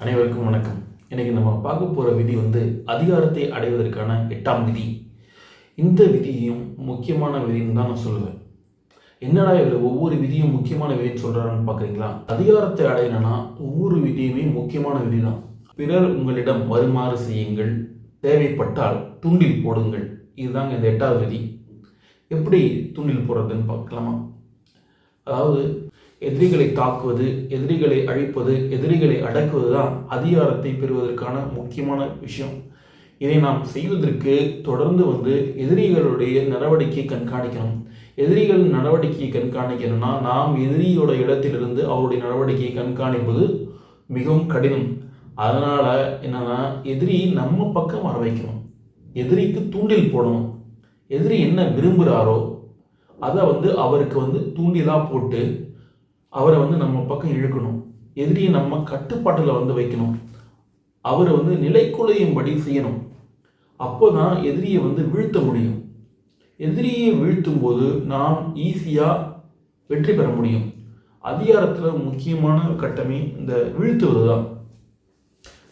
அனைவருக்கும் வணக்கம். இன்னைக்கு நம்ம பார்க்க போகிற விதி வந்து அதிகாரத்தை அடைவதற்கான எட்டாம் விதி. இந்த விதியும் முக்கியமான விதின்னு தான் நான் சொல்லுவேன். என்னடா இவர் ஒவ்வொரு விதியும் முக்கியமான விதின்னு சொல்கிறாருன்னு பார்க்குறீங்களா? அதிகாரத்தை அடையணும்னா ஒவ்வொரு விதியுமே முக்கியமான விதி தான் பிறர் உங்களிடம் வருமாறு செய்யுங்கள். தேவைப்பட்டால் துண்டில் போடுங்கள். இதுதாங்க இந்த எட்டாவது விதி. எப்படி துண்டில் போடுறதுன்னு பார்க்கலாமா? அதாவது எதிரிகளை தாக்குவது எதிரிகளை அழிப்பது எதிரிகளை அடக்குவது தான் அதிகாரத்தை பெறுவதற்கான முக்கியமான விஷயம். இதை நாம் செய்வதற்கு தொடர்ந்து வந்து எதிரிகளுடைய நடவடிக்கை கண்காணிக்கணும். எதிரிகள் நடவடிக்கையை கண்காணிக்கணும்னா நாம் எதிரியோட இடத்திலிருந்து அவருடைய நடவடிக்கையை கண்காணிப்பது மிகவும் கடினம். அதனால் என்னன்னா எதிரி நம்ம பக்கம் வர வைக்கணும். எதிரிக்கு தூண்டில் போடணும். எதிரி என்ன விரும்புகிறாரோ அதை வந்து அவருக்கு வந்து தூண்டிலாக போட்டு அவரை வந்து நம்ம பக்கம் இழுக்கணும். எதிரியை நம்ம கட்டுப்பாட்டில் வந்து வைக்கணும். அவரை வந்து நிலைக்குலையும்படி செய்யணும். அப்போ தான் எதிரியை வந்து வீழ்த்த முடியும். எதிரியை வீழ்த்தும் போது நாம் ஈஸியாக வெற்றி பெற முடியும். அதிகாரத்தில் முக்கியமான கட்டமே இந்த வீழ்த்துவது தான்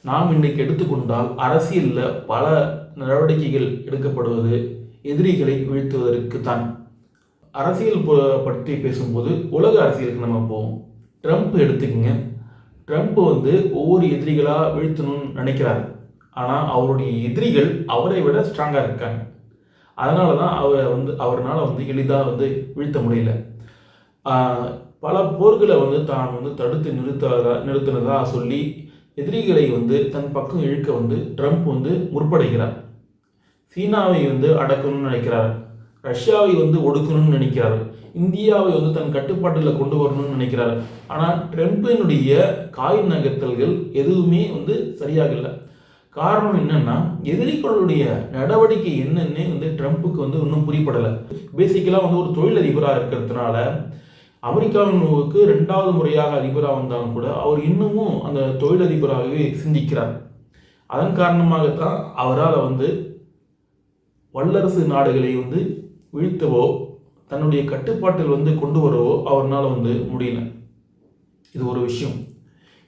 நாம் இன்றைக்கு எடுத்துக்கொண்டால் அரசியலில் பல நடவடிக்கைகள் எடுக்கப்படுவது எதிரிகளை வீழ்த்துவதற்கு தான் அரசியல் ப- பற்றி பேசும்போது உலக அரசியலுக்கு நம்ம போவோம். ட்ரம்ப் எடுத்துக்கங்க. ட்ரம்ப் வந்து ஒவ்வொரு எதிரிகளாக வீழ்த்தணும்னு நினைக்கிறார். ஆனால் அவருடைய எதிரிகள் அவரை விட ஸ்ட்ராங்காக இருக்காங்க. அதனால தான் அவரை வந்து அவரால் வந்து எளிதாக வந்து வீழ்த்த முடியல. பல போர்களை வந்து தான் வந்து தடுத்து நிறுத்ததா நிறுத்தினதா சொல்லி எதிரிகளை வந்து தன் பக்கம் இழுக்க வந்து ட்ரம்ப் வந்து முற்படுகிறார். சீனாவை வந்து அடக்கணும்னு நினைக்கிறார். ரஷ்யாவை வந்து ஒடுக்கணும்னு நினைக்கிறார். இந்தியாவை வந்து தன் கட்டுப்பாட்டில் கொண்டு வரணும்னு நினைக்கிறார். ஆனால் ட்ரம்பினுடைய காய் நகர்த்தல்கள் எதுவுமே வந்து சரியாக இல்லை. காரணம் என்னன்னா எதிரிகளுடைய நடவடிக்கை என்னன்னே வந்து ட்ரம்ப்புக்கு வந்து இன்னும் புரியப்படலை பேசிக்கலாக வந்து ஒரு தொழிலதிபராக இருக்கிறதுனால அமெரிக்காவினுக்கு ரெண்டாவது முறையாக அதிபராக வந்தாலும் கூட அவர் இன்னமும் அந்த தொழிலதிபராகவே சிந்திக்கிறார். அதன் காரணமாகத்தான் அவரால் வந்து வல்லரசு நாடுகளை வந்து வீழ்த்தவோ தன்னுடைய கட்டுப்பாட்டில் வந்து கொண்டு வரவோ அவரால் வந்து முடியல. இது ஒரு விஷயம்.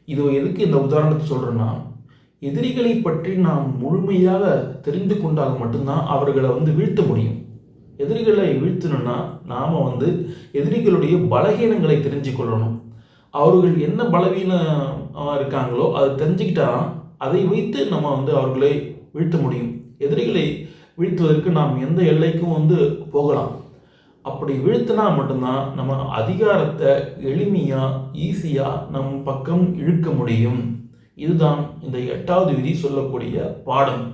இது எதுக்கு இந்த உதாரணத்தை சொல்கிறேன்னா எதிரிகளை பற்றி நாம் முழுமையாக தெரிந்து கொண்டால் மட்டும்தான் அவர்களை வந்து வீழ்த்த முடியும். எதிரிகளை வீழ்த்தணும்னா நாம் வந்து எதிரிகளுடைய பலகீனங்களை தெரிஞ்சு கொள்ளணும் அவர்கள் என்ன பலவீனமாக இருக்காங்களோ அதை தெரிஞ்சுக்கிட்டா அதை வைத்து நம்ம வந்து அவர்களை வீழ்த்த முடியும். எதிரிகளை வீழ்த்துவதற்கு நாம் எந்த எல்லைக்கும் வந்து போகலாம். அப்படி வீழ்த்தினா மட்டும்தான் நம்ம அதிகாரத்தை எளிமையாக ஈஸியாக நம் பக்கம் இழுக்க முடியும். இதுதான் இந்த எட்டாவது விதி சொல்லக்கூடிய பாடம்.